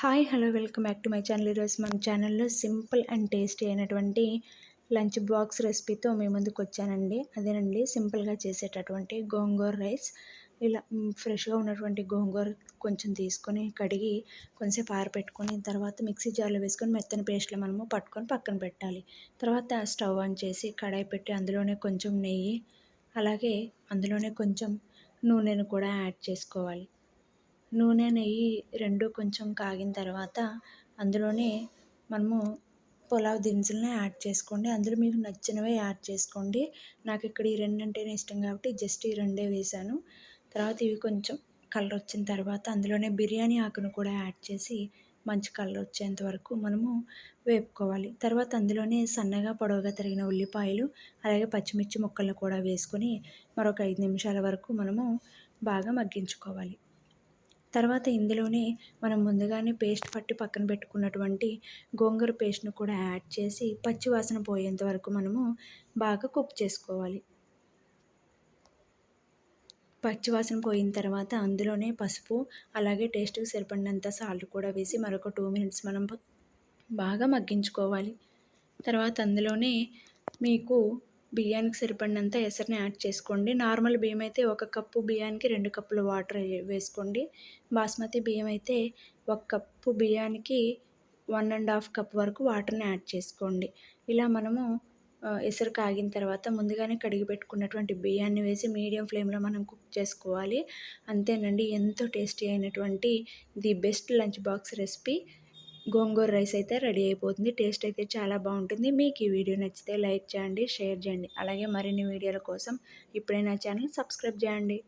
Hi hello welcome back to my channel. ఈరోజు మన ఛానల్లో సింపుల్ అండ్ టేస్టీ అయినటువంటి లంచ్ బాక్స్ రెసిపీతో మీ ముందుకు వచ్చానండి. అదేనండి సింపుల్గా చేసేటటువంటి గోంగూర రైస్. ఇలా ఫ్రెష్గా ఉన్నటువంటి గోంగూర కొంచెం తీసుకొని కడిగి కొంచెంసేపు ఆరబెట్టుకొని తర్వాత మిక్సీ జార్లో వేసుకొని మెత్తని పేస్ట్లో మనము పట్టుకొని పక్కన పెట్టాలి. తర్వాత స్టవ్ ఆన్ చేసి కడాయి పెట్టి అందులోనే కొంచెం నెయ్యి అలాగే అందులోనే కొంచెం నూనెను కూడా యాడ్ చేసుకోవాలి. నూనె నెయ్యి రెండు కొంచెం కాగిన తర్వాత అందులోనే మనము పులావ్ దినుసులని యాడ్ చేసుకోండి. అందులో మీకు నచ్చినవే యాడ్ చేసుకోండి. నాకు ఇక్కడ ఈ రెండు అంటేనే ఇష్టం కాబట్టి జస్ట్ ఈ రెండే వేసాను తర్వాత ఇవి కొంచెం కలర్ వచ్చిన తర్వాత అందులోనే బిర్యానీ ఆకును కూడా యాడ్ చేసి మంచి కలర్ వచ్చేంత వరకు మనము వేపుకోవాలి. తర్వాత అందులోనే సన్నగా పొడవుగా తరిగిన ఉల్లిపాయలు అలాగే పచ్చిమిర్చి ముక్కలను కూడా వేసుకొని మరొక ఐదు నిమిషాల వరకు మనము బాగా మగ్గించుకోవాలి. తర్వాత ఇందులోనే మనం ముందుగానే పేస్ట్ పట్టి పక్కన పెట్టుకున్నటువంటి గోంగూర పేస్ట్ను కూడా యాడ్ చేసి పచ్చి వాసన పోయేంత వరకు మనము బాగా కుక్ చేసుకోవాలి. పచ్చివాసన పోయిన తర్వాత అందులోనే పసుపు అలాగే టేస్ట్కి సరిపడినంత సాల్ట్ కూడా వేసి మరొక టూ మినిట్స్ మనం బాగా మగ్గించుకోవాలి. తర్వాత అందులోనే మీకు బియ్యానికి సరిపడినంత ఎసరిని యాడ్ చేసుకోండి. నార్మల్ బియ్యం అయితే ఒక కప్పు బియ్యానికి రెండు కప్పులు వాటర్ వేసుకోండి. బాస్మతి బియ్యం అయితే ఒక కప్పు బియ్యానికి వన్ అండ్ హాఫ్ కప్ వరకు వాటర్ని యాడ్ చేసుకోండి. ఇలా మనము ఎసరు కాగిన తర్వాత ముందుగానే కడిగి పెట్టుకున్నటువంటి బియ్యాన్ని వేసి మీడియం ఫ్లేమ్లో మనం కుక్ చేసుకోవాలి. అంతేనండి ఎంతో టేస్టీ అయినటువంటి the best lunch box recipe. Gongura rice అయితే రెడీ అయిపోతుంది. టేస్ట్ అయితే చాలా బాగుంటుంది. మీకు ఈ వీడియో నచ్చితే లైక్ చేయండి షేర్ చేయండి. అలాగే మరిన్ని వీడియోల కోసం ఇప్పుడే నా ఛానల్ సబ్స్క్రైబ్ చేయండి.